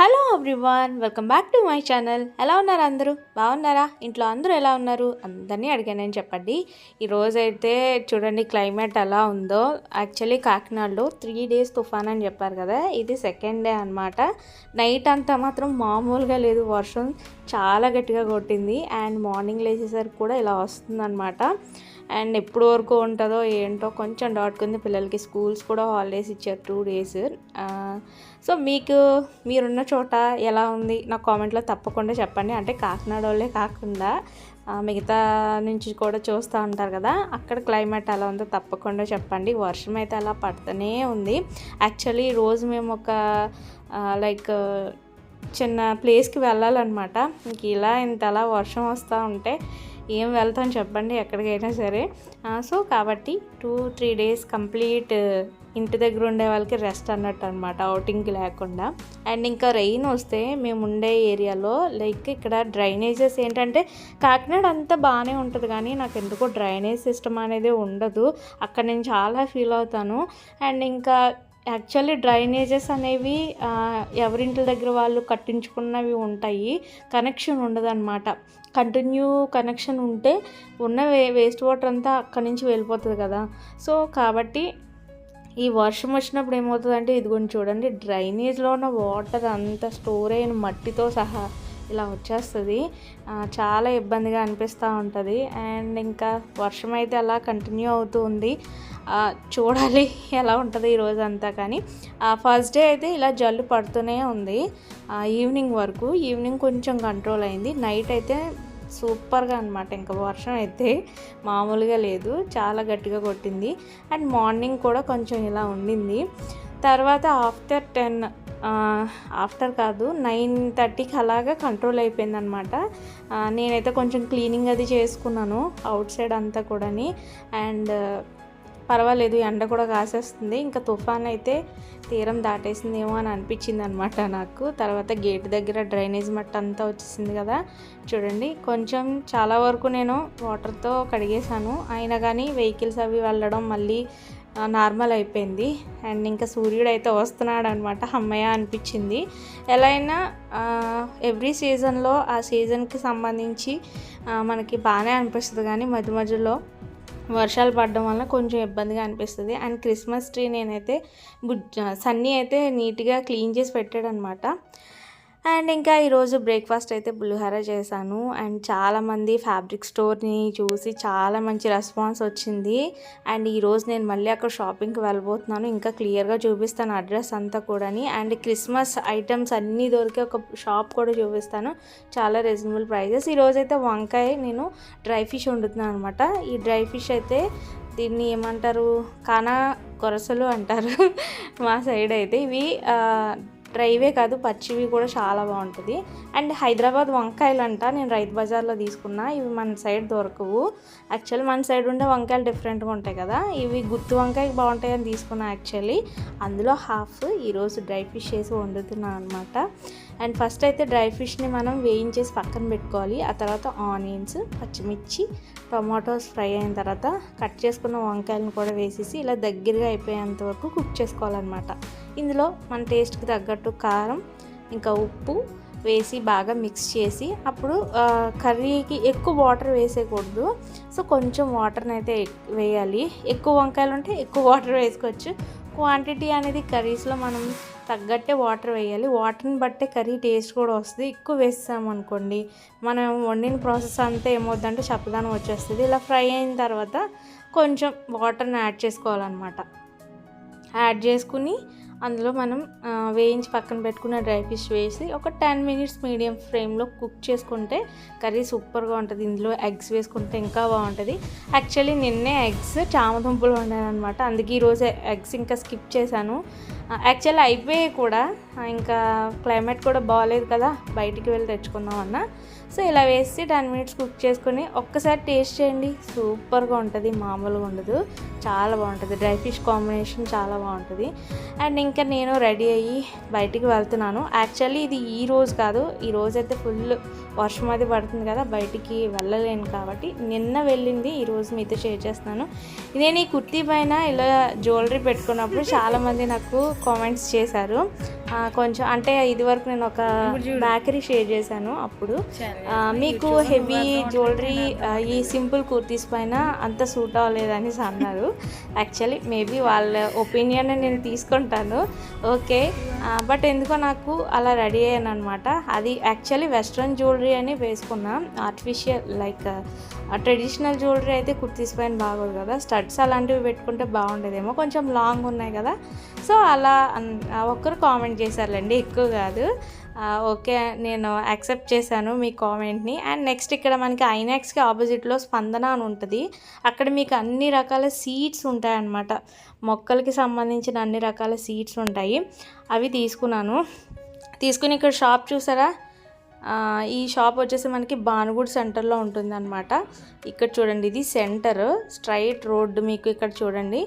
Hello everyone welcome back to my channel. ఎలా ఉన్నారు అందరూ? బాగున్నారా? ఇంట్లో అందరూ ఎలా ఉన్నారు? అందరినీ అడిగానని చెప్పండి. ఈరోజైతే చూడండి క్లైమేట్ ఎలా ఉందో. యాక్చువల్లీ కాకినాడలో త్రీ డేస్ తుఫాన్ అని చెప్పారు కదా ఇది సెకండ్ డే అనమాట నైట్ అంతా మాత్రం మామూలుగా లేదు. వర్షం చాలా గట్టిగా కొట్టింది. అండ్ మార్నింగ్ లేచేసరికి కూడా ఇలా వస్తుందన్నమాట. అండ్ ఎప్పుడు వరకు ఉంటుందో ఏంటో కొంచెం డౌట్ ఉంది పిల్లలకి స్కూల్స్ కూడా హాలిడేస్ ఇచ్చారు టూ డేస్ సో మీకు మీరున్న చోట ఎలా ఉంది? నా కామెంట్లో తప్పకుండా చెప్పండి. అంటే కాకినాడ వాళ్ళే కాకుండా మిగతా నుంచి కూడా చూస్తూ ఉంటారు కదా అక్కడ క్లైమేట్ ఎలా ఉందో తప్పకుండా చెప్పండి. వర్షం అయితే అలా పడుతూనే ఉంది. యాక్చువల్లీ రోజు మేము ఒక లైక్ చిన్న ప్లేస్కి వెళ్ళాలన్నమాట. ఇంక ఇలా ఇంత అలా వర్షం వస్తూ ఉంటే ఏం వెళ్తాం చెప్పండి ఎక్కడికైనా సరే. సో కాబట్టి టూ త్రీ డేస్ కంప్లీట్ ఇంటి దగ్గర ఉండే వాళ్ళకి రెస్ట్ అన్నట్టు అనమాట అవుటింగ్కి లేకుండా. అండ్ ఇంకా రెయిన్ వస్తే మేము ఉండే ఏరియాలో లైక్ ఇక్కడ డ్రైనేజెస్ ఏంటంటే కాకినాడ అంతా బాగానే ఉంటుంది కానీ నాకు ఎందుకో డ్రైనేజ్ సిస్టమ్ అనేది ఉండదు. అక్కడ నేను చాలా ఫీల్ అవుతాను. అండ్ ఇంకా యాక్చువల్లీ డ్రైనేజెస్ అనేవి ఎవరింటి దగ్గర వాళ్ళు కట్టించుకున్నవి ఉంటాయి. కనెక్షన్ ఉండదన్నమాట. కంటిన్యూ కనెక్షన్ ఉంటే ఉన్న వే వేస్ట్ వాటర్ అంతా అక్కడి నుంచి వెళ్ళిపోతుంది కదా. సో కాబట్టి ఈ వర్షం వచ్చినప్పుడు ఏమవుతుందంటే ఇదిగోండి చూడండి డ్రైనేజ్లో ఉన్న వాటర్ అంతా స్టోర్ అయిన మట్టితో సహా ఇలా వచ్చేస్తుంది. చాలా ఇబ్బందిగా అనిపిస్తూ ఉంటుంది. అండ్ ఇంకా వర్షం అయితే అలా కంటిన్యూ అవుతూ ఉంది. చూడాలి ఎలా ఉంటుంది ఈరోజు అంతా కానీ. ఫస్ట్ డే అయితే ఇలా జల్లు పడుతూనే ఉంది. ఈవినింగ్ వరకు ఈవినింగ్ కొంచెం కంట్రోల్ అయింది. నైట్ అయితే సూపర్గా అనమాట ఇంకా వర్షం అయితే మామూలుగా లేదు. చాలా గట్టిగా కొట్టింది. అండ్ మార్నింగ్ కూడా కొంచెం ఇలా ఉండింది. తర్వాత ఆఫ్టర్ టెన్ ఆఫ్టర్ కాదు నైన్ థర్టీకి అలాగా కంట్రోల్ అయిపోయిందనమాట నేనైతే కొంచెం క్లీనింగ్ అది చేసుకున్నాను. అవుట్ సైడ్ అంతా కూడాని. అండ్ పర్వాలేదు ఎండ కూడా కాసేస్తుంది. ఇంకా తుఫాన్ అయితే తీరం దాటేసిందేమో అని అనిపించింది అనమాట నాకు. తర్వాత గేట్ దగ్గర డ్రైనేజ్ మట్టి అంతా వచ్చేసింది కదా. చూడండి కొంచెం చాలా వరకు నేను వాటర్తో కడిగేశాను. అయినా కానీ వెహికల్స్ అవి వెళ్ళడం మళ్ళీ నార్మల్ అయిపోయింది. అండ్ ఇంకా సూర్యుడు అయితే వస్తున్నాడు అనమాట అమ్మయ్య అనిపించింది. ఎలా అయినా ఎవ్రీ సీజన్లో ఆ సీజన్కి సంబంధించి మనకి బాగానే అనిపిస్తుంది. కానీ మధ్య మధ్యలో వర్షాలు పడడం వల్ల కొంచెం ఇబ్బందిగా అనిపిస్తుంది. అండ్ క్రిస్మస్ ట్రీ నేనైతే బుజ్ సన్నీ అయితే నీట్గా క్లీన్ చేసి పెట్టాడనమాట అండ్ ఇంకా ఈరోజు బ్రేక్ఫాస్ట్ అయితే పులిహోర చేశాను. అండ్ చాలామంది ఫ్యాబ్రిక్ స్టోర్ని చూసి చాలా మంచి రెస్పాన్స్ వచ్చింది. అండ్ ఈరోజు నేను మళ్ళీ అక్కడ షాపింగ్కి వెళ్ళబోతున్నాను. ఇంకా క్లియర్గా చూపిస్తాను అడ్రస్ అంతా కూడాని. అండ్ క్రిస్మస్ ఐటమ్స్ అన్నీ దొరికే ఒక షాప్ కూడా చూపిస్తాను. చాలా రీజనబుల్ ప్రైజెస్. ఈరోజు అయితే వంకాయ నేను డ్రై ఫిష్ వండుతున్నాను అనమాట ఈ డ్రై ఫిష్ అయితే దీన్ని ఏమంటారు? కానా కొరసలు అంటారు. మా సైడ్ అయితే ఇవి డ్రైవే కాదు పచ్చివి కూడా చాలా బాగుంటుంది. అండ్ హైదరాబాద్ వంకాయలు అంట నేను రైతు బజార్లో తీసుకున్నా ఇవి మన సైడ్ దొరకవు. యాక్చువల్లీ మన సైడ్ ఉండే వంకాయలు డిఫరెంట్గా ఉంటాయి కదా ఇవి గుత్తి బాగుంటాయి బాగుంటాయని తీసుకున్నా యాక్చువల్లీ అందులో హాఫ్ ఈరోజు డ్రై ఫిష్ వేసి వండుతున్నాను అనమాట అండ్ ఫస్ట్ అయితే డ్రై ఫిష్ని మనం వేయించేసి పక్కన పెట్టుకోవాలి. ఆ తర్వాత ఆనియన్స్ పచ్చిమిర్చి టొమాటోస్ ఫ్రై అయిన తర్వాత కట్ చేసుకున్న వంకాయలను కూడా వేసేసి ఇలా దగ్గరగా అయిపోయేంత వరకు కుక్ చేసుకోవాలన్నమాట. ఇందులో మన టేస్ట్కి తగ్గట్టు కారం ఇంకా ఉప్పు వేసి బాగా మిక్స్ చేసి అప్పుడు కర్రీకి ఎక్కువ వాటర్ వేసేయకూడదు. సో కొంచెం వాటర్ని అయితే వేయాలి. ఎక్కువ వంకాయలు ఉంటే ఎక్కువ వాటర్ వేసుకోవచ్చు. క్వాంటిటీ అనేది కర్రీస్లో మనం తగ్గట్టే వాటర్ వేయాలి. వాటర్ని బట్టే కర్రీ టేస్ట్ కూడా వస్తుంది. ఎక్కువ వేస్తాము అనుకోండి మనం వండిన ప్రాసెస్ అంతా ఏమవుద్దంటే చప్పదానం వచ్చేస్తుంది. ఇలా ఫ్రై అయిన తర్వాత కొంచెం వాటర్ని యాడ్ చేసుకోవాలన్నమాట. యాడ్ చేసుకుని అందులో మనం వేయించి పక్కన పెట్టుకున్న డ్రై ఫిష్ వేసి ఒక టెన్ మినిట్స్ మీడియం ఫ్లేమ్లో కుక్ చేసుకుంటే కర్రీ సూపర్గా ఉంటుంది. ఇందులో ఎగ్స్ వేసుకుంటే ఇంకా బాగుంటుంది. యాక్చువల్లీ నిన్నే ఎగ్స్ చామదుంపలు వండాను అనమాట అందుకే ఈరోజు ఎగ్స్ ఇంకా స్కిప్ చేశాను. యాక్చువల్లీ అయిపోయాయి కూడా. ఇంకా క్లైమేట్ కూడా బాగాలేదు కదా. బయటికి వెళ్ళి తెచ్చుకుందాం అన్న. సో ఇలా వేసి టెన్ మినిట్స్ కుక్ చేసుకొని ఒక్కసారి టేస్ట్ చేయండి. సూపర్గా ఉంటుంది మామూలుగా ఉండదు. చాలా బాగుంటుంది. డ్రై ఫిష్ కాంబినేషన్ చాలా బాగుంటుంది. అండ్ ఇంకా నేను రెడీ అయ్యి బయటికి వెళ్తున్నాను. యాక్చువల్లీ ఇది ఈ రోజు కాదు ఈ రోజు అయితే ఫుల్ వర్షం అది పడుతుంది కదా బయటికి వెళ్ళలేను కాబట్టి నిన్న వెళ్ళింది ఈరోజు మీతో షేర్ చేస్తున్నాను. నేను ఈ కుర్తీ పైన ఇలా జ్యువెలరీ పెట్టుకున్నప్పుడు చాలామంది నాకు కామెంట్స్ చేశారు. కొంచెం అంటే ఇదివరకు నేను ఒక బేకరీ షేర్ చేశాను అప్పుడు. మీకు హెవీ జ్యువెలరీ ఈ సింపుల్ కుర్తీస్ పైన అంత సూట్ అవ్వలేదని అన్నారు. యాక్చువల్లీ మేబీ వాళ్ళ ఒపీనియన్ నేను తీసుకుంటాను. ఓకే బట్ ఎందుకో నాకు అలా రెడీ అయ్యాను అనమాట అది యాక్చువల్లీ వెస్ట్రన్ జ్యువెలరీ అని వేసుకున్నా. ఆర్టిఫిషియల్ లైక్ ట్రెడిషనల్ జ్యువెలరీ అయితే కుర్తీస్ పైన బాగోదు కదా. స్టడ్స్ అలాంటివి పెట్టుకుంటే బాగుండేదేమో. కొంచెం లాంగ్ ఉన్నాయి కదా. సో అలా ఒక్కరు కామెంట్ చేశారులేండి. ఎక్కువ కాదు. ఓకే నేను యాక్సెప్ట్ చేశాను మీ కామెంట్ని. అండ్ నెక్స్ట్ ఇక్కడ మనకి ఐనాక్స్కి ఆపోజిట్లో స్పందన అని ఉంటుంది. అక్కడ మీకు అన్ని రకాల సీడ్స్ ఉంటాయన్నమాట. మొక్కలకి సంబంధించిన అన్ని రకాల సీడ్స్ ఉంటాయి. అవి తీసుకున్నాను. తీసుకుని ఇక్కడ షాప్ చూసారా? ఈ షాప్ వచ్చేసి మనకి బానుగూడ్ సెంటర్లో ఉంటుంది అనమాట ఇక్కడ చూడండి ఇది సెంటర్. స్ట్రైట్ రోడ్డు మీకు ఇక్కడ చూడండి.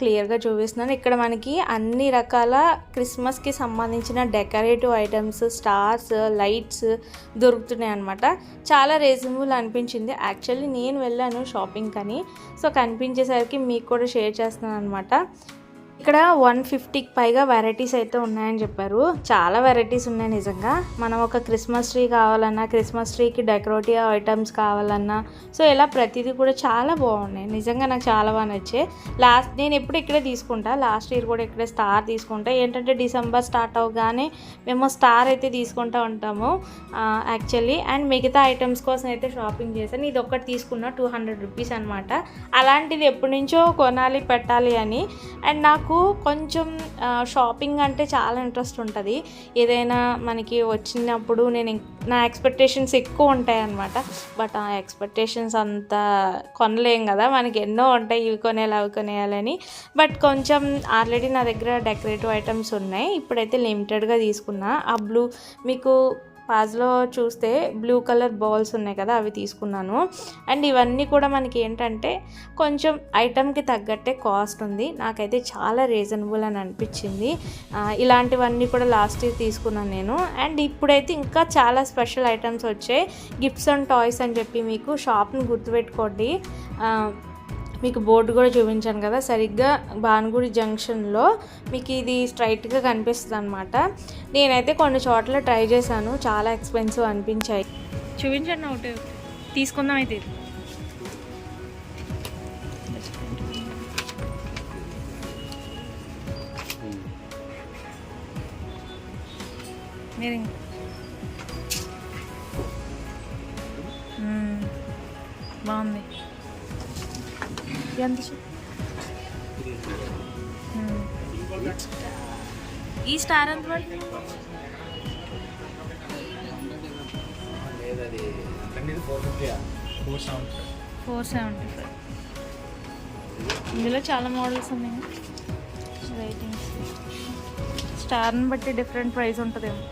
క్లియర్గా చూపిస్తున్నాను. ఇక్కడ మనకి అన్ని రకాల క్రిస్మస్కి సంబంధించిన డెకరేటివ్ ఐటమ్స్ స్టార్స్ లైట్స్ దొరుకుతున్నాయి అనమాట చాలా రీజనబుల్ అనిపించింది. యాక్చువల్లీ నేను వెళ్ళాను షాపింగ్ కానీ సో కనిపించేసరికి మీకు కూడా షేర్ చేస్తున్నాను అనమాట ఇక్కడ వన్ ఫిఫ్టీకి పైగా వెరైటీస్ అయితే ఉన్నాయని చెప్పారు. చాలా వెరైటీస్ ఉన్నాయి నిజంగా. మనం ఒక క్రిస్మస్ ట్రీ కావాలన్నా క్రిస్మస్ ట్రీకి డెకరేటివ్ ఐటమ్స్ కావాలన్నా సో ఇలా ప్రతిదీ కూడా చాలా బాగున్నాయి. నిజంగా నాకు చాలా బాగా నచ్చాయి. లాస్ట్ నేను ఎప్పుడు ఇక్కడే తీసుకుంటా. లాస్ట్ ఇయర్ కూడా ఇక్కడే స్టార్ తీసుకుంటా. ఏంటంటే డిసెంబర్ స్టార్ట్ అవగానే మేము స్టార్ అయితే తీసుకుంటా ఉంటాము యాక్చువల్లీ అండ్ మిగతా ఐటమ్స్ కోసం అయితే షాపింగ్ చేశాను. ఇది ఒక్కటి తీసుకున్నా టూ హండ్రెడ్ రూపీస్ అనమాట అలాంటిది ఎప్పటి నుంచో కొనాలి పెట్టాలి అని. అండ్ నాకు కొంచెం షాపింగ్ అంటే చాలా ఇంట్రెస్ట్ ఉంటుంది. ఏదైనా మనకి వచ్చినప్పుడు నేను నా ఎక్స్పెక్టేషన్స్ ఎక్కువ ఉంటాయి అనమాట బట్ ఆ ఎక్స్పెక్టేషన్స్ అంత కొనలేం కదా. మనకి ఎన్నో ఉంటాయి. ఇవి కొనేయాలి అవి కొనేయాలని బట్ కొంచెం ఆల్రెడీ నా దగ్గర డెకరేటివ్ ఐటమ్స్ ఉన్నాయి. ఇప్పుడైతే లిమిటెడ్గా తీసుకున్నా. ఆ బ్లూ మీకు పాజ్లో చూస్తే బ్లూ కలర్ బాల్స్ ఉన్నాయి కదా అవి తీసుకున్నాను. అండ్ ఇవన్నీ కూడా మనకి ఏంటంటే కొంచెం ఐటమ్కి తగ్గట్టే కాస్ట్ ఉంది. నాకైతే చాలా రీజనబుల్ అని అనిపించింది. ఇలాంటివన్నీ కూడా లాస్ట్ ఇయర్ తీసుకున్నాను నేను. అండ్ ఇప్పుడైతే ఇంకా చాలా స్పెషల్ ఐటమ్స్ వచ్చాయి. గిఫ్ట్స్ అండ్ టాయ్స్ అని చెప్పి మీకు షాప్ని గుర్తుపెట్టుకోండి. మీకు బోర్డు కూడా చూపించాను కదా సరిగ్గా భానుగుడి జంక్షన్లో మీకు ఇది స్ట్రైట్గా కనిపిస్తుంది అనమాట నేనైతే కొన్ని చోట్ల ట్రై చేశాను చాలా ఎక్స్పెన్సివ్ అనిపించాయి. చూపించండి ఒకటి తీసుకుందాం అయితే. మీరు బాగుంది. ఎంత. ఈ స్టార్ ఎంత పడుతుంది? Four seventy five. ఇందులో చాలా మోడల్స్ ఉన్నాయి. రేటింగ్స్ స్టార్ని బట్టి డిఫరెంట్ ప్రైస్ ఉంటుందేమో.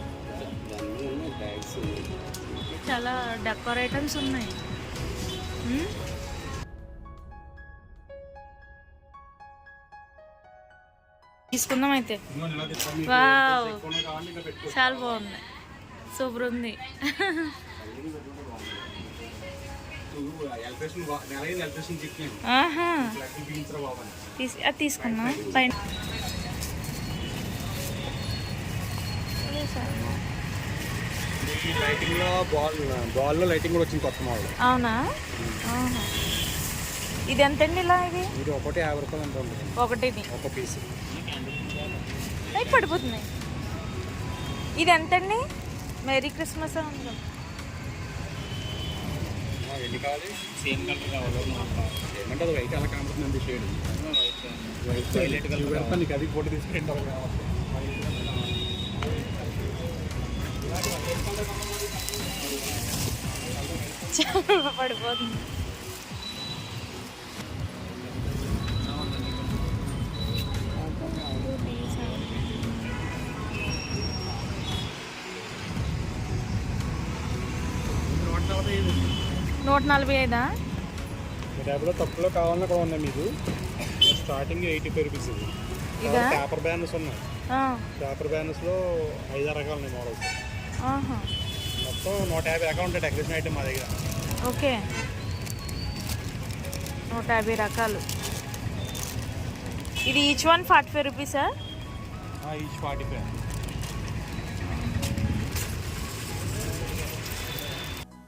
చాలా డెకరేటమ్స్ ఉన్నాయి. తీసుకుందాం అయితే వావ్. చాలా బాగుంది. సూపర్ ఉంది. ఆహా. తీసి అది తీసుకున్నాం పైన. లైటింగ్లో బాల్ బాల్లో లైటింగ్ కూడా వచ్చింది కొత్త మోడల్ అవునా? ఆహా. ఇది ఎంతండి ఇలా ఇది? ఇది ఒకటి యాభై రూపాయలు ఉంటుంది. ఒకటిది. ఒక పీస్. అవి పడిపోతున్నాయి. ఇది ఎంతండి? మెరీ క్రిస్మస్ అనుకో ఎన్ని నూట నలభై ఐదా? ఈ టైప్లో తక్కువలో కావాలన్నా కూడా ఉన్నాయి మీకు. స్టార్టింగ్ ఎయిటీ ఫైవ్ రూపీస్ ఇది. ఇదా? పేపర్ బ్యానర్స్ ఉన్నాయి. పేపర్ బ్యానర్స్లో ఐదారు రకాలు ఉన్నాయి మోడల్స్. మొత్తం నూట యాభై రకాలు ఉంటాయి డెకరేషన్ ఐటమ్ మా దగ్గర. ఓకే. నూట యాభై రకాలు. ఇది ఈచ్ వన్ ఫార్టీ ఫైవ్ రూపీసా each forty five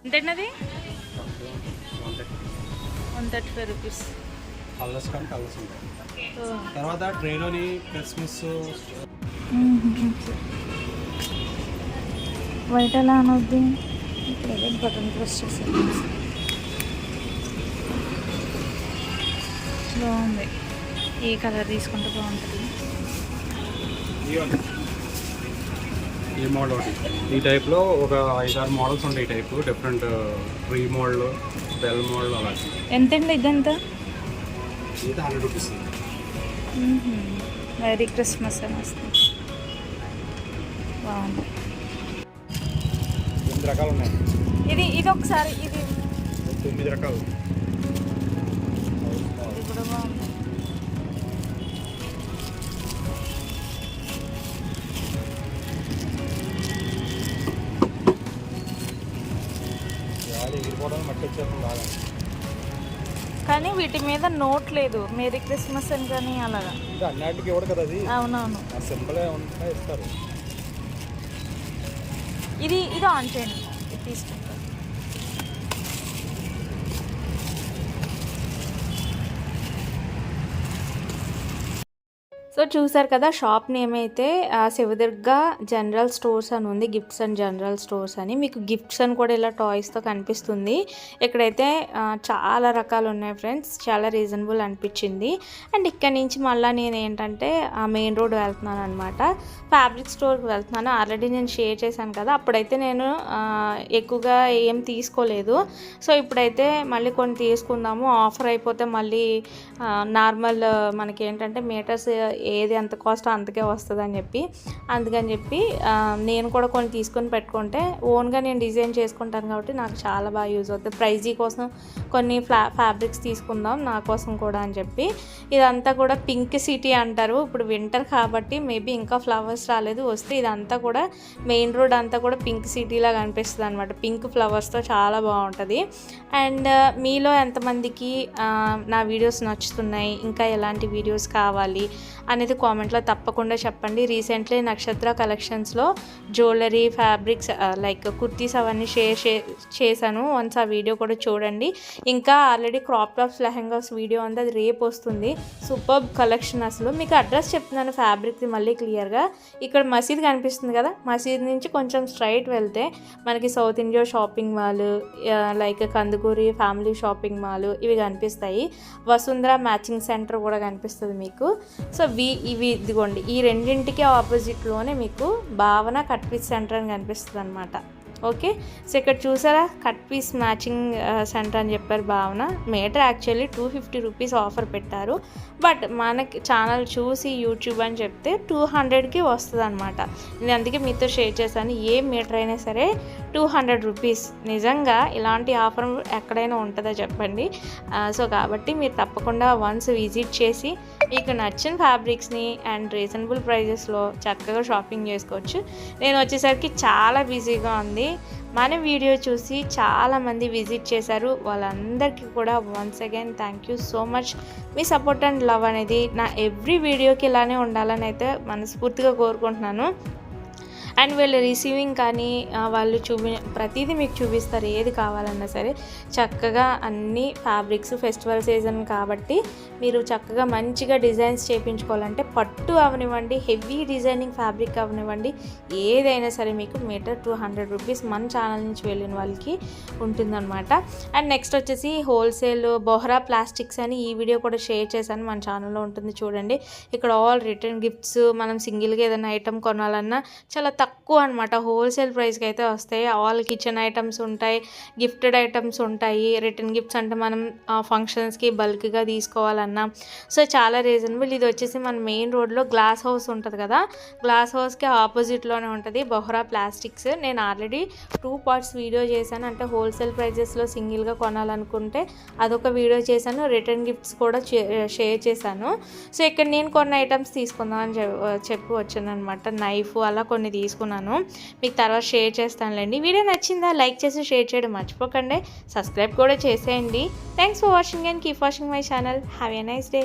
ఎంతైనది one thirty five rupees. Colours కానీ కలర్స్ ఉంటాయి. తర్వాత ట్రైలోని క్రిస్మస్. వైట్ ఎలా అనొద్ది? ఇప్పుడు బటన్ ప్రెస్ చేసి. బాగుంది. ఏ కలర్ తీసుకుంటే బాగుంటుంది? ఈ మోడల్ ఒకటి. ఈ టైప్లో ఒక ఐదారు మోడల్స్ ఉంటాయి ఈ type different tree model. Bell model అలా. ఎంతండి ఇదంతా? ఇది హండ్రెడ్ రూపీస్. మెరీ క్రిస్మస్ అని వస్తుంది. బాగుంది. ఎనిమిది రకాలు ఉన్నాయి. ఇది ఇది ఒకసారి ఇది తొమ్మిది రకాలు. వీటి మీద నోట్ లేదు. మేరీ క్రిస్మస్ అని కానీ అలాగా. అన్నిటికి ఇవ్వడు కదా అది? అవునవును. సింపుల్ ఇస్తారు. ఇది ఇది ఆన్ చేయండి. ఇది తీసుకుంటాను సో చూసారు కదా షాప్ నేమ్ అయితే శివదుర్గ జనరల్ స్టోర్స్ అని ఉంది గిఫ్ట్స్ అండ్ జనరల్ స్టోర్స్ అని. మీకు గిఫ్ట్స్ అని కూడా ఇలా టాయ్స్తో కనిపిస్తుంది. ఇక్కడైతే చాలా రకాలు ఉన్నాయి ఫ్రెండ్స్ చాలా రీజనబుల్ అనిపించింది. అండ్ ఇక్కడ నుంచి మళ్ళీ నేను ఏంటంటే ఆ మెయిన్ రోడ్ వెళ్తున్నాను అనమాట ఫ్యాబ్రిక్ స్టోర్కి వెళ్తున్నాను. ఆల్రెడీ నేను షేర్ చేశాను కదా అప్పుడైతే నేను ఎక్కువగా ఏం తీసుకోలేదు. సో ఇప్పుడైతే మళ్ళీ కొన్ని తీసుకుందాము ఆఫర్ అయిపోతే మళ్ళీ నార్మల్ మనకి ఏంటంటే మీటర్స్ ఏది ఎంత కాస్ట్ అంతకే వస్తుంది అని చెప్పి అందుకని చెప్పి నేను కూడా కొన్ని తీసుకొని పెట్టుకుంటే ఓన్గా నేను డిజైన్ చేసుకుంటాను కాబట్టి నాకు చాలా బాగా యూజ్ అవుతుంది. ప్రైజీ కోసం కొన్ని ఫ్లా ఫ్యాబ్రిక్స్ తీసుకుందాం నా కోసం కూడా అని చెప్పి. ఇదంతా కూడా పింక్ సిటీ అంటారు. ఇప్పుడు వింటర్ కాబట్టి మేబీ ఇంకా ఫ్లవర్స్ రాలేదు. వస్తే ఇదంతా కూడా మెయిన్ రోడ్ అంతా కూడా పింక్ సిటీలా కనిపిస్తుంది అనమాట పింక్ ఫ్లవర్స్తో చాలా బాగుంటుంది. అండ్ మీలో ఎంతమందికి నా వీడియోస్ నచ్చుతున్నాయి? ఇంకా ఎలాంటి వీడియోస్ కావాలి? అనేది కామెంట్లో తప్పకుండా చెప్పండి. రీసెంట్లీ నక్షత్ర కలెక్షన్స్లో జ్యువెలరీ ఫ్యాబ్రిక్స్ లైక్ కుర్తీస్ అవన్నీ షేర్ చే- చేశాను. వన్స్ ఆ వీడియో కూడా చూడండి. ఇంకా already crop tops lehengas video ఉంది అది రేపు వస్తుంది. సూపర్ కలెక్షన్ అసలు. మీకు అడ్రస్ చెప్తున్నాను ఫ్యాబ్రిక్ది మళ్ళీ క్లియర్గా ఇక్కడ మసీద్ కనిపిస్తుంది కదా? మసీద్ నుంచి కొంచెం స్ట్రైట్ వెళ్తే మనకి south India shopping mall like Kandukuri family shopping mall ఇవి కనిపిస్తాయి. వసుంధర మ్యాచింగ్ సెంటర్ కూడా కనిపిస్తుంది మీకు. సో ఇవి ఇవి ఇదిగోండి. ఈ రెండింటికి ఆపోజిట్లోనే మీకు భావన కట్ పీస్ సెంటర్ అని కనిపిస్తుంది అనమాట ఓకే? సో ఇక్కడ చూసారా? కట్ పీస్ మ్యాచింగ్ సెంటర్ అని చెప్పారు Bhavana. Metre actually two fifty rupees offer పెట్టారు. బట్ మనకి ఛానల్ చూసి యూట్యూబ్ అని చెప్తే టూ హండ్రెడ్కి వస్తుంది అనమాట నేను అందుకే మీతో షేర్ చేశాను. ఏ మీటర్ అయినా సరే టూ హండ్రెడ్ రూపీస్. నిజంగా ఇలాంటి ఆఫర్ ఎక్కడైనా ఉంటుందో చెప్పండి. సో కాబట్టి మీరు తప్పకుండా వన్స్ విజిట్ చేసి మీకు నచ్చిన ఫ్యాబ్రిక్స్ని అండ్ రీజనబుల్ ప్రైజెస్లో చక్కగా షాపింగ్ చేసుకోవచ్చు. నేను వచ్చేసరికి చాలా బిజీగా ఉంది. మన వీడియో చూసి చాలామంది విజిట్ చేశారు. వాళ్ళందరికీ కూడా once again thank you so much me support and love అనేది నా ఎవ్రీ వీడియోకి ఇలానే ఉండాలని అయితే మనస్ఫూర్తిగా కోరుకుంటున్నాను. అండ్ వీళ్ళు రిసీవింగ్ కానీ వాళ్ళు చూపి ప్రతిదీ మీకు చూపిస్తారు ఏది కావాలన్నా సరే. చక్కగా అన్ని ఫ్యాబ్రిక్స్ ఫెస్టివల్ సీజన్ కాబట్టి మీరు చక్కగా మంచిగా డిజైన్స్ చేయించుకోవాలంటే పట్టు అవనివ్వండి హెవీ డిజైనింగ్ ఫ్యాబ్రిక్ అవనివ్వండి ఏదైనా సరే మీకు మీటర్ టూ హండ్రెడ్ రూపీస్ మన ఛానల్ నుంచి వెళ్ళిన వాళ్ళకి ఉంటుందన్నమాట. అండ్ నెక్స్ట్ వచ్చేసి హోల్సేల్ బొహరా ప్లాస్టిక్స్ అని ఈ వీడియో కూడా షేర్ చేశాను మన ఛానల్లో ఉంటుంది చూడండి. ఇక్కడ ఆల్ రిటర్న్ గిఫ్ట్స్ మనం సింగిల్గా ఏదైనా ఐటమ్ కొనాలన్నా చాలా తక్కువ అనమాట హోల్సేల్ ప్రైస్కి అయితే వస్తాయి. ఆల్ కిచెన్ ఐటమ్స్ ఉంటాయి. గిఫ్టెడ్ ఐటమ్స్ ఉంటాయి. రిటర్న్ గిఫ్ట్స్ అంటే మనం ఫంక్షన్స్కి బల్క్గా తీసుకోవాలన్నా. సో చాలా రీజనబుల్. ఇది వచ్చేసి మన మెయిన్ రోడ్లో గ్లాస్ హౌస్ ఉంటుంది కదా? గ్లాస్ హౌస్కి ఆపోజిట్లోనే ఉంటుంది. బొహ్రా ప్లాస్టిక్స్. నేను ఆల్రెడీ టూ పార్ట్స్ వీడియో చేశాను. అంటే హోల్సేల్ ప్రైజెస్లో సింగిల్గా కొనాలనుకుంటే అదొక వీడియో చేశాను. రిటర్న్ గిఫ్ట్స్ కూడా షేర్ చేశాను. సో ఇక్కడ నేను కొన్ని ఐటమ్స్ తీసుకుందామని చెప్పి వచ్చాను అనమాట నైఫ్ అలా కొన్ని తీసుకున్నాను. మీకు తర్వాత షేర్ చేస్తానులేండి. వీడియో నచ్చిందా లైక్ చేసి షేర్ చేయడం మర్చిపోకండి. సబ్స్క్రైబ్ కూడా చేసేయండి. Thanks for watching and keep watching my channel have a nice day